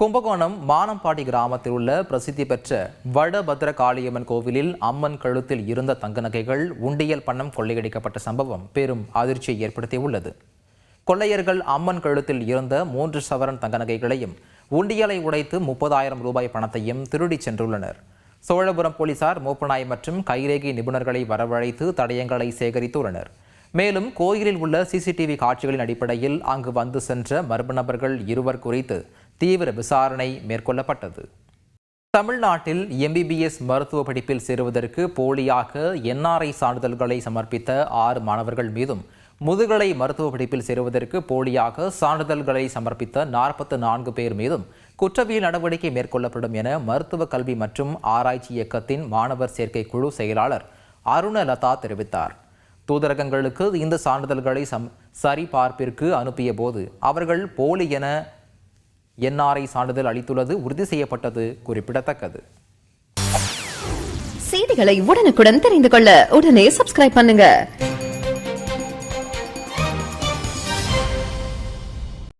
கும்பகோணம் மானம்பாடி கிராமத்தில் உள்ள பிரசித்தி பெற்ற வடபத்ர காளியம்மன் கோவிலில் அம்மன் கழுத்தில் இருந்த தங்க நகைகள் உண்டியல் பணம் கொள்ளையடிக்கப்பட்ட சம்பவம் பெரும் அதிர்ச்சியை ஏற்படுத்தியுள்ளது. கொள்ளையர்கள் அம்மன் கழுத்தில் இருந்த மூன்று சவரன் தங்க நகைகளையும் உண்டியலை உடைத்து முப்பதாயிரம் ரூபாய் பணத்தையும் திருடிச் சென்றுள்ளனர். சோழபுரம் போலீசார் மூப்பநாய் மற்றும் கைரேகை நிபுணர்களை வரவழைத்து தடயங்களை சேகரித்துள்ளனர். மேலும் கோயிலில் உள்ள சிசிடிவி காட்சிகளின் அடிப்படையில் அங்கு வந்து சென்ற மர்ம நபர்கள் இருவர் குறித்து தீவிர விசாரணை மேற்கொள்ளப்பட்டது. தமிழ்நாட்டில் எம்பிபிஎஸ் மருத்துவ படிப்பில் சேருவதற்கு போலியாக என்ஆர்ஐ சான்றிதழ்களை சமர்ப்பித்த ஆறு மாணவர்கள் மீதும் முதுகலை மருத்துவ படிப்பில் சேருவதற்கு போலியாக சான்றிதழ்களை சமர்ப்பித்த நாற்பத்து நான்கு பேர் மீதும் குற்றவியல் நடவடிக்கை மேற்கொள்ளப்படும் என மருத்துவ கல்வி மற்றும் ஆராய்ச்சி இயக்கத்தின் மாணவர் சேர்க்கை குழு செயலாளர் அருணலதா தெரிவித்தார். தூதரகங்களுக்கு இந்த சான்றிதழ்களை சம் சரிபார்ப்பிற்கு அனுப்பிய போது அவர்கள் போலி என என்ஆர்ஐ சான்றிதழ் அளித்துள்ளது உறுதி செய்யப்பட்டது குறிப்பிடத்தக்கது. செய்திகளை உடனுக்குடன் தெரிந்து கொள்ள உடனே சப்ஸ்கிரைப் பண்ணுங்க.